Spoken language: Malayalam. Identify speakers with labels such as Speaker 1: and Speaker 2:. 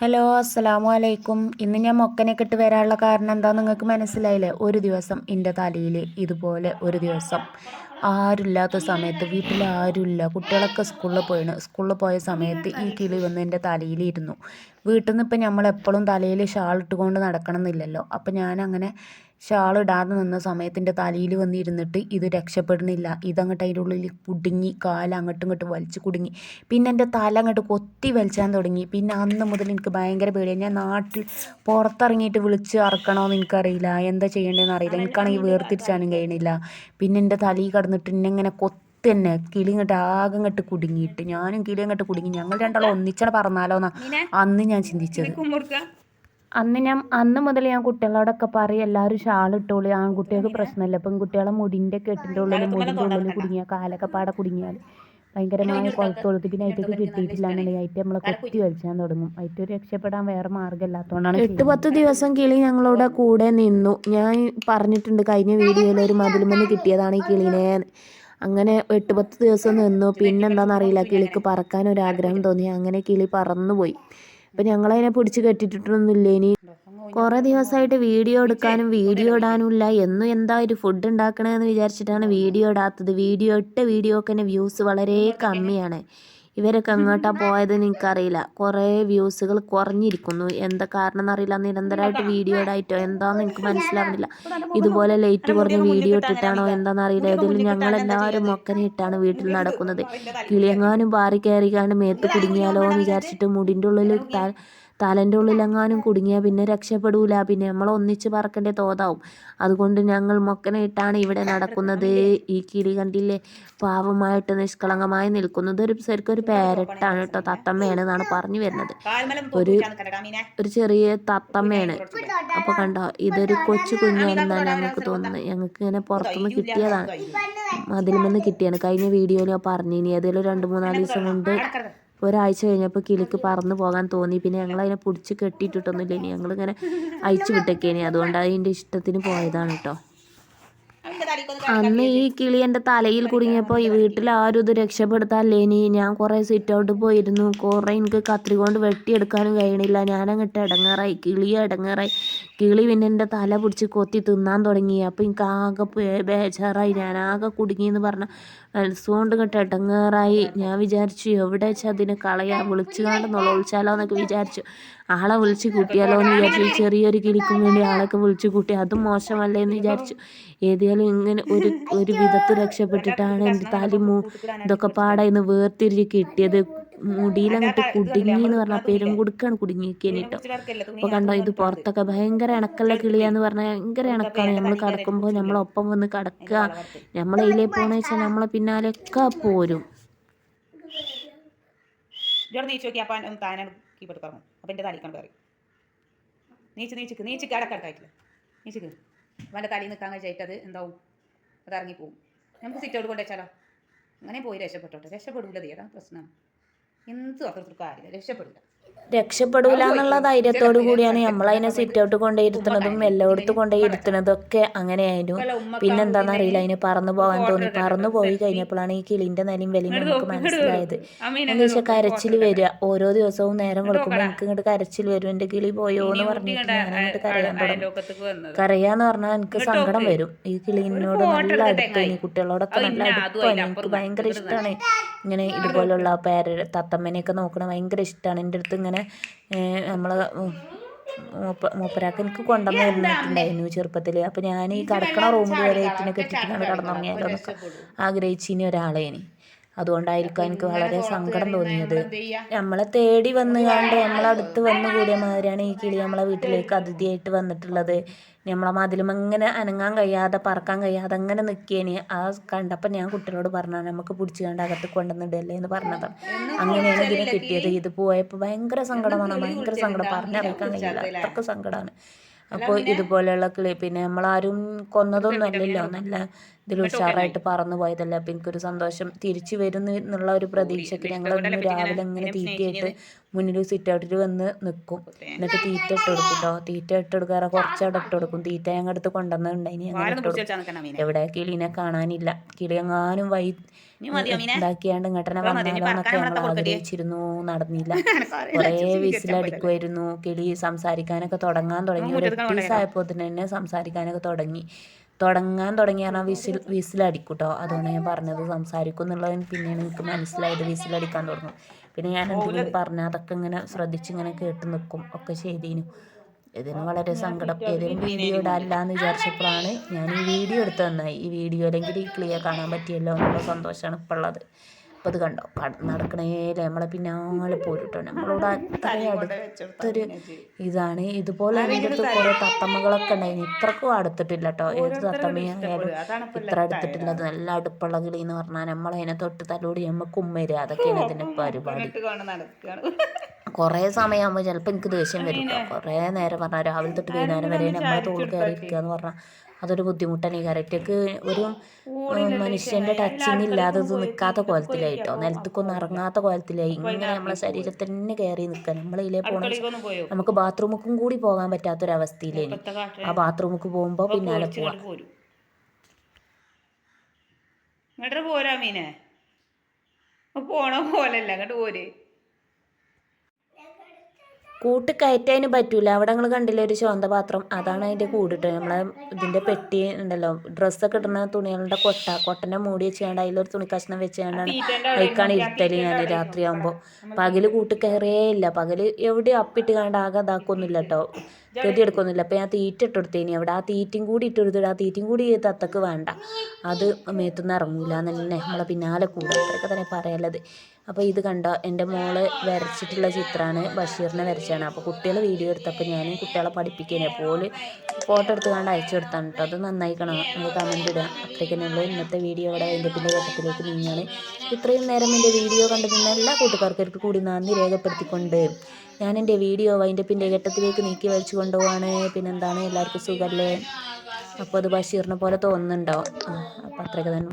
Speaker 1: ഹലോ അസ്സലാമു അലൈക്കും ഇന്ന് ഞാൻ മൊക്കനെ കെട്ട് വരാനുള്ള കാരണം എന്താണെന്ന് നിങ്ങൾക്ക് മനസ്സിലായില്ലേ? ഒരു ദിവസം എന്റെ തലയിൽ ഇതുപോലെ ഒരു ദിവസം ആരുമില്ലാത്ത സമയത്ത് വീട്ടിൽ ആരുമില്ല. കുട്ടികളൊക്കെ സ്കൂളിൽ പോയാണ്. സ്കൂളിൽ പോയ സമയത്ത് ഈ കിളി വന്ന് എന്റെ തലയിലിരുന്നു വീട്ടിൽ നിന്ന് ഇപ്പം നമ്മൾ എപ്പോഴും തലയിൽ ഷാൾ ഇട്ടുകൊണ്ട് നടക്കണം എന്നില്ലല്ലോ അപ്പം ഞാനങ്ങനെ ഷാൾ ഇടാതെ നിന്ന സമയത്തിന്റെ തലയിൽ വന്നിരുന്നിട്ട് ഇത് രക്ഷപ്പെടുന്നില്ല. ഇതങ്ങോട്ട് അതിന്റെ ഉള്ളിൽ കുടുങ്ങി കാല അങ്ങോട്ടും ഇങ്ങോട്ടും വലിച്ച് കുടുങ്ങി. പിന്നെ എന്റെ തല അങ്ങോട്ട് കൊത്തി വലിച്ചാൻ തുടങ്ങി. പിന്നെ അന്ന് മുതൽ എനിക്ക് ഭയങ്കര പേടിയാണ് ഞാൻ നാട്ടിൽ പുറത്തിറങ്ങിയിട്ട് വിളിച്ച് അറക്കണമെന്ന് എനിക്കറിയില്ല. എന്താ ചെയ്യേണ്ടതെന്ന് അറിയില്ല. എനിക്കാണെങ്കിൽ വേർതിരിച്ചാനും കഴിയണില്ല. പിന്നെ എന്റെ തലയിൽ കടന്നിട്ട് എന്നെ ഇങ്ങനെ കൊത്തി തന്നെ കിളി ഇങ്ങോട്ട് ആകെ ഇങ്ങോട്ട് കുടുങ്ങിയിട്ട് ഞാനും കിളി അങ്ങോട്ട് കുടുങ്ങി. ഞങ്ങൾ രണ്ടാളും ഒന്നിച്ചാണ് പറഞ്ഞാലോന്നാ അന്ന് ഞാൻ ചിന്തിച്ചത്. അന്ന് ഞാൻ അന്ന് മുതൽ ഞാൻ കുട്ടികളോടൊക്കെ പറയും എല്ലാവരും ഷാൾ ഇട്ടോളി. ആൺകുട്ടികൾക്ക് പ്രശ്നമില്ല. പെൺകുട്ടികളെ മുടിന്റെ കെട്ടിന്റെ ഉള്ളിൽ മുടിന്റെ ഉള്ളിൽ കുടുങ്ങിയ കാലൊക്കെ പാടെ കുടുങ്ങിയാൽ ഭയങ്കരമായ കൊളുത്ത് കൊളുത്ത് പിന്നെ അതിലേക്ക് കിട്ടിയിട്ടില്ല എന്നുണ്ടെങ്കിൽ നമ്മളെ കൊത്തി വലിച്ചാൻ തുടങ്ങും. അതിറ്റ് രക്ഷപ്പെടാൻ വേറെ മാർഗമില്ലാത്തതുകൊണ്ടാണ് എട്ട് പത്ത് ദിവസം കിളി ഞങ്ങളുടെ കൂടെ നിന്നു. ഞാൻ പറഞ്ഞിട്ടുണ്ട് കഴിഞ്ഞ വീഡിയോയിൽ ഒരു മതിലുമെന്ന് കിട്ടിയതാണ് ഈ കിളിനെ. അങ്ങനെ എട്ട് പത്ത് ദിവസം നിന്നു. പിന്നെന്താണെന്നറിയില്ല കിളിക്ക് പറക്കാൻ ഒരു ആഗ്രഹം തോന്നി. അങ്ങനെ കിളി പറന്നുപോയി. അപ്പം ഞങ്ങളതിനെ പിടിച്ച് കെട്ടിട്ടിട്ടൊന്നുമില്ല ഇനി? കുറേ ദിവസമായിട്ട് വീഡിയോ എടുക്കാനും വീഡിയോ ഇടാനും ഇല്ല എന്നും എന്താ ഒരു ഫുഡ് ഉണ്ടാക്കണമെന്ന് വിചാരിച്ചിട്ടാണ് വീഡിയോ ഇടാത്തത്. വീഡിയോ ഇട്ട വീഡിയോക്ക് തന്നെ വ്യൂസ് വളരെ കമ്മിയാണ്. ഇവരൊക്കെ എങ്ങോട്ടാണ് പോയതെന്ന് എനിക്കറിയില്ല. കുറേ വ്യൂസുകൾ കുറഞ്ഞിരിക്കുന്നു. എന്താ കാരണം എന്നറിയില്ല നിരന്തരമായിട്ട് വീഡിയോ ഇടായിട്ടോ എന്താണെന്ന് എനിക്ക് മനസ്സിലാവുന്നില്ല. ഇതുപോലെ ലൈറ്റ് കുറഞ്ഞ് വീഡിയോ ഇട്ടിട്ടാണോ എന്താണെന്ന് അറിയില്ല ഇതിൽ മൊക്കനെ ഇട്ടാണ് വീട്ടിൽ നടക്കുന്നത്. കിളിയങ്ങാനും പാറി കയറിക്കാണ്ട് മേത്ത് കുടുങ്ങിയാലോ എന്ന് വിചാരിച്ചിട്ട് മുടിന്റെ ഉള്ളിൽ തലന്റെ ഉള്ളിലെങ്ങാനും കുടുങ്ങിയാൽ പിന്നെ രക്ഷപ്പെടൂല. പിന്നെ നമ്മൾ ഒന്നിച്ച് പറക്കേണ്ട തോതാവും. അതുകൊണ്ട് ഞങ്ങൾ മൊക്കനെ ഇട്ടാണ് ഇവിടെ നടക്കുന്നത്. ഈ കിളി കണ്ടില്ലേ? പാവമായിട്ട് നിഷ്കളങ്കമായി നിൽക്കുന്നത്. ഒരു ശരിക്കും ഒരു പേരട്ടാണ് കേട്ടോ. തത്തമ്മയാണ് എന്നാണ് പറഞ്ഞു വരുന്നത്. ഒരു ഒരു ചെറിയ തത്തമ്മയാണ്. അപ്പോൾ കണ്ടോ? ഇതൊരു കൊച്ചു കുഞ്ഞാണെന്നാണ് ഞങ്ങൾക്ക് തോന്നുന്നത്. ഞങ്ങൾക്ക് ഇങ്ങനെ പുറത്തുനിന്ന് കിട്ടിയതാണ്. അതിൽ നിന്ന് കിട്ടിയാണ്. കഴിഞ്ഞ വീഡിയോയിൽ പറഞ്ഞിനി. ഏതെങ്കിലും രണ്ട് മൂന്നാൽ ദിവസം കൊണ്ട് ഒരാഴ്ച കഴിഞ്ഞപ്പോൾ കിളിക്ക് പറന്ന് പോകാൻ തോന്നി. പിന്നെ ഞങ്ങൾ അതിനെ പിടിച്ച് കെട്ടിയിട്ടിട്ടൊന്നുമില്ല. ഇനി ഞങ്ങളിങ്ങനെ അയച്ചു വിട്ടേക്കേനി. അതുകൊണ്ട് അതിന്റെ ഇഷ്ടത്തിന് പോയതാണ് കേട്ടോ അന്ന് ഈ കിളി എന്റെ തലയിൽ കുടുങ്ങിയപ്പോൾ ഈ വീട്ടിൽ ആരും ഇത് രക്ഷപ്പെടുത്താല്ലേനി ഞാൻ കുറേ സിറ്റ് ഔട്ട് പോയിരുന്നു. കുറേ എനിക്ക് കത്രി കൊണ്ട് വെട്ടിയെടുക്കാനും കഴിയണില്ല. ഞാനങ്ങോട്ട് ഇടങ്ങാറായി കിളി ഇടങ്ങാറായി കിളി പിന്നെ എന്റെ തല പിടിച്ച് കൊത്തി തിന്നാൻ തുടങ്ങി. അപ്പോൾ എനിക്ക് ആകെ ബേജാറായി. ഞാൻ ആകെ കുടുങ്ങിയെന്ന് പറഞ്ഞാൽ മനസ്സുകൊണ്ട് ഇങ്ങോട്ട് ഇടങ്ങാറായി ഞാൻ വിചാരിച്ചു എവിടെ വെച്ചാൽ അതിനെ കളയാം വിളിച്ചു കാണുന്നുള്ളൂ ഒളിച്ചാലോ എന്നൊക്കെ വിചാരിച്ചു. ആളെ വിളിച്ച് കൂട്ടിയാലോ എന്ന് വിചാരിച്ചു ചെറിയൊരു കിളിക്കും വേണ്ടി ആളൊക്കെ വിളിച്ച് കൂട്ടി. അതും മോശമല്ലേ എന്ന് വിചാരിച്ചു ഏതായാലും ഇങ്ങനെ ഒരു ഒരു വിധത്തിൽ രക്ഷപ്പെട്ടിട്ടാണ് എന്റെ തലി മൂ ഇതൊക്കെ പാടെ ഇന്ന് വേർതിരിച്ച് കിട്ടിയത്. മുടിയിലങ്ങോട്ട് കുടുങ്ങി എന്ന് പറഞ്ഞാൽ പെരും കുടുക്കാണ് കുടുങ്ങിക്കേനിട്ടോ അപ്പോൾ കണ്ടോ ഇത് പുറത്തൊക്കെ ഭയങ്കര ഇണക്കല്ല കിളിയാന്ന് പറഞ്ഞാൽ ഭയങ്കര ഇണക്കാണ്. നമ്മൾ കടക്കുമ്പോൾ നമ്മളൊപ്പം വന്ന് കടക്കുക നമ്മളെ ഇതിലേ പോണ വെച്ചാൽ നമ്മളെ പിന്നാലെയൊക്കെ പോരും.
Speaker 2: അപ്പം കീപ്പെട്ട് പറഞ്ഞു അപ്പം എന്റെ തലിക്കാൻ കയറി. നീച്ച് നീച്ചിക്ക് നീച്ചിക്ക് അടക്കടക്കായിട്ടില്ല നീച്ചിക്ക് വല്ല തലയിൽ നിൽക്കാൻ കഴിച്ചായിട്ടത് എന്താവും? അത് ഇറങ്ങിപ്പോവും നമുക്ക് സിറ്റ് ഔട്ട് കൊണ്ട് വെച്ചാലോ? അങ്ങനെ പോയി രക്ഷപ്പെട്ടോട്ടെ. രക്ഷപ്പെടില്ല ഏതാ പ്രശ്നം. എന്ത് അപ്പുറത്തൊരു കാര്യമില്ല രക്ഷപ്പെടില്ല
Speaker 1: രക്ഷപ്പെടൂല എന്നുള്ള ധൈര്യത്തോടു കൂടിയാണ് നമ്മളതിനെ സിറ്റ് ഔട്ട് കൊണ്ടുപോയിരുത്തുന്നതും എല്ലായിടത്തും കൊണ്ടുപോയിരുത്തുന്നതും ഒക്കെ അങ്ങനെയായിരുന്നു. പിന്നെന്താണെന്ന് അറിയില്ല അതിന് പറന്നു പോകാൻ തോന്നി. പറന്നു പോയി കഴിഞ്ഞപ്പോഴാണ് ഈ കിളിന്റെ നിലയും വിലയും നമുക്ക് മനസ്സിലായത്. എന്താ വെച്ചാൽ കരച്ചിൽ വരിക. ഓരോ ദിവസവും നേരം കൊടുക്കുമ്പോൾ എനിക്ക് ഇങ്ങോട്ട് കരച്ചിൽ വരും. എന്റെ കിളി പോയോ? എന്ന് പറഞ്ഞിട്ട് ഞാൻ അങ്ങോട്ട് കരയാൻ തുടങ്ങും. കരയാന്ന് പറഞ്ഞാൽ എനിക്ക് സങ്കടം വരും. ഈ കിളിനോട് നല്ല അടുത്തായി കുട്ടികളോടൊക്കെ നല്ല അടുപ്പാണ് എനിക്ക് ഭയങ്കര ഇഷ്ടമാണ് ഇങ്ങനെ ഇതുപോലുള്ള പേര തത്തമ്മനെയൊക്കെ നോക്കണ ഭയങ്കര ഇഷ്ടമാണ് എന്റെ അടുത്ത് ഇങ്ങനെ നമ്മൾ മൂപ്പ മൂപ്പരാക്ക് എനിക്ക് കൊണ്ടുവന്ന് തന്നിട്ടുണ്ടായിരുന്നു ചെറുപ്പത്തിൽ അപ്പോൾ ഞാൻ ഈ കിടക്കണ റൂമിൽ വരെ ഇതിനെ കെട്ടിട്ടാണ് കിടന്നുറങ്ങിയാലോ എന്നൊക്കെ ആഗ്രഹിച്ചിനി ഒരാളേനി അതുകൊണ്ടായിരിക്കും എനിക്ക് വളരെ സങ്കടം തോന്നിയത്. നമ്മളെ തേടി വന്ന് കണ്ട് നമ്മളടുത്ത് വന്ന് കൂടിയ മാതിരിയാണ് ഈ കിളി നമ്മളെ വീട്ടിലേക്ക് അതിഥിയായിട്ട് വന്നിട്ടുള്ളത്. നമ്മളെ മതിലും അങ്ങനെ അനങ്ങാൻ കഴിയാതെ പറക്കാൻ കഴിയാതെ അങ്ങനെ നിൽക്കേനി ആ കണ്ടപ്പോൾ ഞാൻ കുട്ടികളോട് പറഞ്ഞു നമുക്ക് പിടിച്ചു കണ്ട് അകത്ത് കൊണ്ടുവന്നിടല്ലേ എന്ന് പറഞ്ഞതാണ് അങ്ങനെയാണ് ഇതിനെ കിട്ടിയത്. ഇത് പോയപ്പോൾ ഭയങ്കര സങ്കടമാണ് ഭയങ്കര സങ്കടം. പറഞ്ഞറിയിക്കാൻ കഴിയില്ല. അത്രയ്ക്ക് സങ്കടമാണ്. അപ്പോൾ ഇതുപോലെയുള്ള കിളി. പിന്നെ നമ്മളാരും കൊന്നതൊന്നും അല്ലല്ലോ. നല്ല ഇതിൽ ഉഷാറായിട്ട് പറന്നു പോയതല്ലേ? അപ്പം എനിക്കൊരു സന്തോഷം തിരിച്ചു വരുന്നു എന്നുള്ള ഒരു പ്രതീക്ഷയ്ക്ക് ഞങ്ങൾ ഇന്ന് രാവിലെ ഇങ്ങനെ തീറ്റയിട്ട് മുന്നിൽ സിറ്റ് ഔട്ടിൽ വന്ന് നിൽക്കും എന്നിട്ട് തീറ്റ ഇട്ട് കൊടുക്കും കേട്ടോ തീറ്റ ഇട്ട് കൊടുക്കാറ് കുറച്ചവിടെ ഇട്ട് കൊടുക്കും. തീറ്റ ഞങ്ങൾ അടുത്ത് കൊണ്ടുവന്നിട്ടുണ്ടായിനി
Speaker 2: വാലൊന്ന്
Speaker 1: ഇട്ട് കൊടുക്കും. എവിടെ? കിളിനെ കാണാനില്ല. കിളി എങ്ങാനും വൈ ഇതാക്കിയാണ്ട് ഇങ്ങോട്ടനെ വന്നാലോന്നൊക്കെ ഞങ്ങൾ ആഗ്രഹിച്ചിരുന്നു. നടന്നില്ല. കുറെ വിസിലടിക്കുമായിരുന്നു കിളി സംസാരിക്കാനൊക്കെ തുടങ്ങാൻ തുടങ്ങി. ഒരു ദിവസമായപ്പോ തന്നെ സംസാരിക്കാനൊക്കെ തുടങ്ങി. തുടങ്ങാൻ തുടങ്ങി പറഞ്ഞാൽ വിസിൽ വിസിലടിക്കും കേട്ടോ അതുകൊണ്ട് ഞാൻ പറഞ്ഞത് സംസാരിക്കും എന്നുള്ളത് പിന്നെയാണ് എനിക്ക് മനസ്സിലായത് വിസിലടിക്കാൻ തുടങ്ങും. പിന്നെ ഞാൻ എന്തെങ്കിലും പറഞ്ഞാൽ അതൊക്കെ ഇങ്ങനെ ശ്രദ്ധിച്ച് ഇങ്ങനെ കേട്ട് നിൽക്കും ഒക്കെ ചെയ്തീനു. ഇതിന് വളരെ സങ്കടം ഏതെങ്കിലും വീഡിയോ ഇടാല്ല എന്ന് വിചാരിച്ചപ്പോഴാണ് ഞാൻ ഈ വീഡിയോ എടുത്ത് തന്നായി ഈ വീഡിയോ അല്ലെങ്കിൽ ഈ ക്ലിയർ കാണാൻ പറ്റിയല്ലോ എന്നുള്ള സന്തോഷമാണ് ഇപ്പോൾ ഉള്ളത്. ഇത് കണ്ടോ? നടക്കണേലെ നമ്മളെ പിന്നാലെ പോരുട്ടോ. നമ്മളോട് അത്രയും അടുത്തൊരു ഇതാണ്. ഇതുപോലെ എന്റെ അടുത്ത് കുറേ തത്തമ്മകളൊക്കെ ഉണ്ടായിരുന്നു. ഇത്രക്കും അടുത്തിട്ടില്ല കേട്ടോ ഏത് തത്തമ്മയായാലും ഇത്ര അടുത്തിട്ടില്ല അത് നല്ല അടുപ്പുള്ള കിളി എന്ന് പറഞ്ഞാൽ നമ്മളതിനെ തൊട്ട് തലോടി നമുക്ക് ഉമ്മരുക അതൊക്കെയാണ് ഇതിന്റെ പരിപാടി. കുറേ സമയമാകുമ്പോൾ ചിലപ്പോൾ എനിക്ക് ദേഷ്യം വരും ട്ടോ. കുറേ നേരം പറഞ്ഞാൽ രാവിലെ തൊട്ട് വൈകുന്നേരം വരെ നമ്മളെ തോൾ കയറി ഇരിക്കുക എന്ന് പറഞ്ഞാൽ അതൊരു ബുദ്ധിമുട്ടാണ് ഈ കറക്റ്റക്ക് ഒരു മനുഷ്യന്റെ മനുഷ്യന്റെ ടച്ചിങ് ഇല്ലാതെ ഇത് നിൽക്കാത്ത കോലത്തിലായിട്ടോ നിലത്തേക്കൊന്നും ഇറങ്ങാത്ത കോലത്തിലായി. ഇങ്ങനെ നമ്മളെ ശരീരത്തിൽ തന്നെ കയറി നിൽക്കുക നമ്മളതിലേ പോകണം നമുക്ക് ബാത്റൂമുക്കും കൂടി പോകാൻ പറ്റാത്തൊരവസ്ഥയിലേനി ആ ബാത്റൂമുക്ക് പോകുമ്പോൾ പിന്നാലെ പോവാം.
Speaker 2: ഇങ്ങോട്ട് പോരാ. മീനെ. പോണ പോലല്ല അങ്ങോട്ട് പോര്.
Speaker 1: കൂട്ട് കയറ്റാൻ പറ്റൂല. അവിടെ നിങ്ങൾ കണ്ടില്ലേ ഒരു ചുവന്ന പാത്രം? അതാണ് അതിന്റെ കൂടിട്ട്. നമ്മളെ ഇതിന്റെ പെട്ടി ഉണ്ടല്ലോ. ഡ്രസ്സൊക്കെ ഇടുന്ന തുണികളുടെ കൊട്ട. കൊട്ടനെ മൂടി വെച്ചുകൊണ്ട് അതിലൊരു തുണി കഷ്ണം വെച്ചുകൊണ്ടാണ് അതിക്കാണ് ഇരുത്തൽ ഞാൻ രാത്രിയാകുമ്പോൾ പകൽ കൂട്ട്. കയറേ ഇല്ല. പകൽ എവിടെ അപ്പിട്ട് കണ്ട് ആകെ ഇതാക്കൊന്നുമില്ല കേട്ടോ ഗതി എടുക്കൊന്നുമില്ല. അപ്പോൾ ഞാൻ തീറ്റ ഇട്ടെടുത്തേനി അവിടെ ആ തീറ്റയും കൂടി ഇട്ട് ആ തീറ്റയും കൂടി തത്തക്ക് വേണ്ട. അത് മേത്തുനിന്ന് ഇറങ്ങൂല എന്ന് തന്നെ നമ്മളെ പിന്നാലെ കൂടെ. അത്രയൊക്കെ തന്നെ പറയാനുള്ളത്. അപ്പോൾ ഇത് കണ്ടോ എന്റെ മോൾ വരച്ചിട്ടുള്ള ചിത്രമാണ് ബഷീറിനെ വരച്ചാണ്. അപ്പോൾ കുട്ടികൾ വീഡിയോ എടുത്തപ്പോൾ ഞാൻ കുട്ടികളെ പഠിപ്പിക്കേനെ. അപ്പോൾ ഫോട്ടോ എടുത്ത് കണ്ട് അയച്ചു കൊടുത്താണ് കേട്ടോ അത് നന്നായിക്കണം? നിങ്ങൾ കമന്റ് ഇടുക. അത്രയ്ക്ക് ഉള്ളൂ. ഇന്നത്തെ വീഡിയോ ഇവിടെ പിന്നെ ഘട്ടത്തിലേക്ക് നീങ്ങാണ്. ഇത്രയും നേരം എന്റെ വീഡിയോ കണ്ടിരുന്ന എല്ലാ കൂട്ടുകാർക്കും കൂടി നന്ദി രേഖപ്പെടുത്തിക്കൊണ്ട് ഞാൻ എന്റെ വീഡിയോ പിന്നെ ഘട്ടത്തിലേക്ക് നീക്കി വലിച്ചു കൊണ്ടുപോവാണ്. പിന്നെന്താണ്? എല്ലാവർക്കും സുഖമല്ലേ അപ്പോൾ അത് ബഷീറിനെ പോലെ തോന്നുന്നുണ്ടോ? അപ്പോൾ അത്രയൊക്കെ തന്നെ